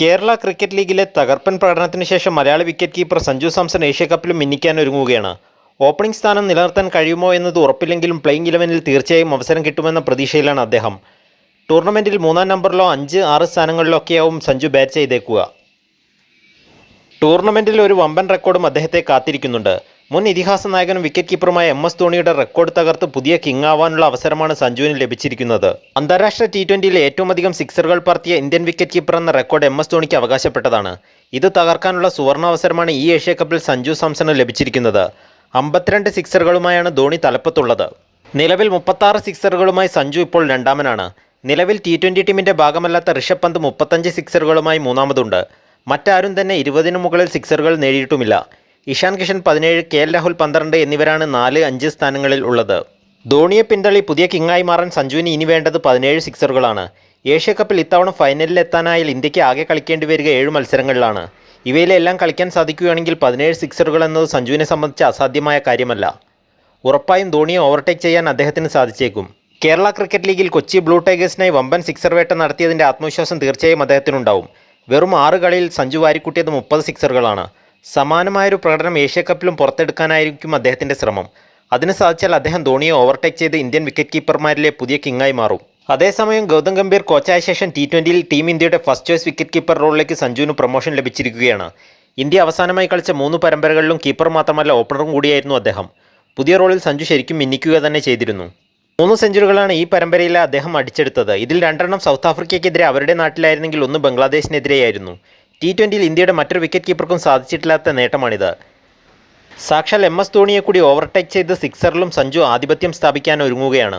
Kerala cricket ലീഗിലെ തകർപ്പൻ പ്രകടനത്തിന് ശേഷം Malayali wicket keeper Sanju Samson Asia കപ്പിലും മിന്നിക്കാൻ ഒരുങ്ങുകയാണ്. ഓപ്പണിംഗ് സ്ഥാനം നിലനിർത്താൻ കഴിയുമോ എന്നത് ഉറപ്പില്ലെങ്കിലും പ്ലേയിങ് ഇലവനിൽ തീർച്ചയായും അവസരം കിട്ടുമെന്ന പ്രതീക്ഷയിലാണ് അദ്ദേഹം. ടൂർണമെന്റിൽ മൂന്നാം നമ്പറിലോ അഞ്ച് ആറ് സ്ഥാനങ്ങളിലൊക്കെയാവും സഞ്ജു ബാറ്റ് ചെയ്തേക്കുക. ടൂർണമെന്റിൽ ഒരു വമ്പൻ റെക്കോർഡും അദ്ദേഹത്തെ കാത്തിരിക്കുന്നുണ്ട്. മുൻ ഇതിഹാസ നായകനും വിക്കറ്റ് കീപ്പറുമായ എം എസ് ധോണിയുടെ റെക്കോർഡ് തകർത്ത് പുതിയ കിങ് ആവാനുള്ള അവസരമാണ് സഞ്ജുവിന് ലഭിച്ചിരിക്കുന്നത്. അന്താരാഷ്ട്ര ടി ട്വന്റിയിലെ ഏറ്റവും അധികം സിക്സറുകൾ പറത്തിയ ഇന്ത്യൻ വിക്കറ്റ് കീപ്പർ എന്ന റെക്കോർഡ് എം എസ് ധോണിക്ക് അവകാശപ്പെട്ടതാണ്. ഇത് തകർക്കാനുള്ള സുവർണാവസരമാണ് ഈ ഏഷ്യ കപ്പിൽ സഞ്ജു സാംസണ് ലഭിച്ചിരിക്കുന്നത്. അമ്പത്തിരണ്ട് സിക്സറുകളുമായാണ് ധോണി തലപ്പത്തുള്ളത്. നിലവിൽ മുപ്പത്താറ് സിക്സറുകളുമായി സഞ്ജു ഇപ്പോൾ രണ്ടാമനാണ്. നിലവിൽ ടി ട്വന്റി ടീമിന്റെ ഭാഗമല്ലാത്ത ഋഷഭ് പന്ത് മുപ്പത്തഞ്ച് സിക്സറുകളുമായി മൂന്നാമതുണ്ട്. മറ്റാരും തന്നെ ഇരുപതിനു മുകളിൽ സിക്സറുകൾ നേടിയിട്ടുമില്ല. ഇഷാൻ കിഷൻ പതിനേഴ് കെ എൽ രാഹുൽ പന്ത്രണ്ട് എന്നിവരാണ് നാല് അഞ്ച് സ്ഥാനങ്ങളിൽ ഉള്ളത്. ധോണിയെ പിന്തള്ളി പുതിയ കിങ്ങായി മാറാൻ സഞ്ജുവിന് ഇനി വേണ്ടത് പതിനേഴ് സിക്സറുകളാണ്. ഏഷ്യ കപ്പിൽ ഇത്തവണ ഫൈനലിൽ എത്താനായി ഇന്ത്യയ്ക്ക് ആകെ കളിക്കേണ്ടി വരിക ഏഴ് മത്സരങ്ങളിലാണ്. ഇവയിലെല്ലാം കളിക്കാൻ സാധിക്കുകയാണെങ്കിൽ പതിനേഴ് സിക്സറുകൾ എന്നത് സഞ്ജുവിനെ സംബന്ധിച്ച് അസാധ്യമായ കാര്യമല്ല. ഉറപ്പായും ധോണിയെ ഓവർടേക്ക് ചെയ്യാൻ അദ്ദേഹത്തിന് സാധിച്ചേക്കും. കേരള ക്രിക്കറ്റ് ലീഗിൽ കൊച്ചി ബ്ലൂ ടൈഗേഴ്സിനായി വമ്പൻ സിക്സർ വേട്ട നടത്തിയതിന്റെ ആത്മവിശ്വാസം തീർച്ചയായും അദ്ദേഹത്തിനുണ്ടാവും. വെറും ആറ് കളിയിൽ സഞ്ജു വാരിക്കൂട്ടിയത് മുപ്പത് സിക്സറുകളാണ്. സമാനമായൊരു പ്രകടനം ഏഷ്യ കപ്പിലും പുറത്തെടുക്കാനായിരിക്കും അദ്ദേഹത്തിന്റെ ശ്രമം. അതിന് സാധിച്ചാൽ അദ്ദേഹം ധോണിയെ ഓവർടേക്ക് ചെയ്ത് ഇന്ത്യൻ വിക്കറ്റ് കീപ്പർമാരിലെ പുതിയ കിങ്ങായി മാറും. അതേസമയം ഗൗതം ഗംഭീർ കോച്ചായ ശേഷം ടി ട്വന്റിയിൽ ടീം ഇന്ത്യയുടെ ഫസ്റ്റ് ചോയ്സ് വിക്കറ്റ് കീപ്പർ റോളിലേക്ക് സഞ്ജുവിന് പ്രൊമോഷൻ ലഭിച്ചിരിക്കുകയാണ്. ഇന്ത്യ അവസാനമായി കളിച്ച മൂന്ന് പരമ്പരകളിലും കീപ്പർ മാത്രമല്ല ഓപ്പണറും കൂടിയായിരുന്നു അദ്ദേഹം. പുതിയ റോളിൽ സഞ്ജു ശരിക്കും മിന്നിക്കുക തന്നെ ചെയ്തിരുന്നു. മൂന്ന് സെഞ്ചുറികളാണ് ഈ പരമ്പരയിലെ അദ്ദേഹം അടിച്ചെടുത്തത്. ഇതിൽ രണ്ടെണ്ണം സൗത്ത് ആഫ്രിക്കയ്ക്കെതിരെ അവരുടെ നാട്ടിലായിരുന്നെങ്കിൽ ഒന്ന് ബംഗ്ലാദേശിനെതിരെയായിരുന്നു. ടി ട്വന്റിയിൽ ഇന്ത്യയുടെ മറ്റൊരു വിക്കറ്റ് കീപ്പർക്കും സാധിച്ചിട്ടില്ലാത്ത നേട്ടമാണിത്. സാക്ഷാൽ എം എസ് ധോണിയെ കൂടി ഓവർടേക്ക് ചെയ്ത് സിക്സറിലും സഞ്ജു ആധിപത്യം സ്ഥാപിക്കാൻ ഒരുങ്ങുകയാണ്.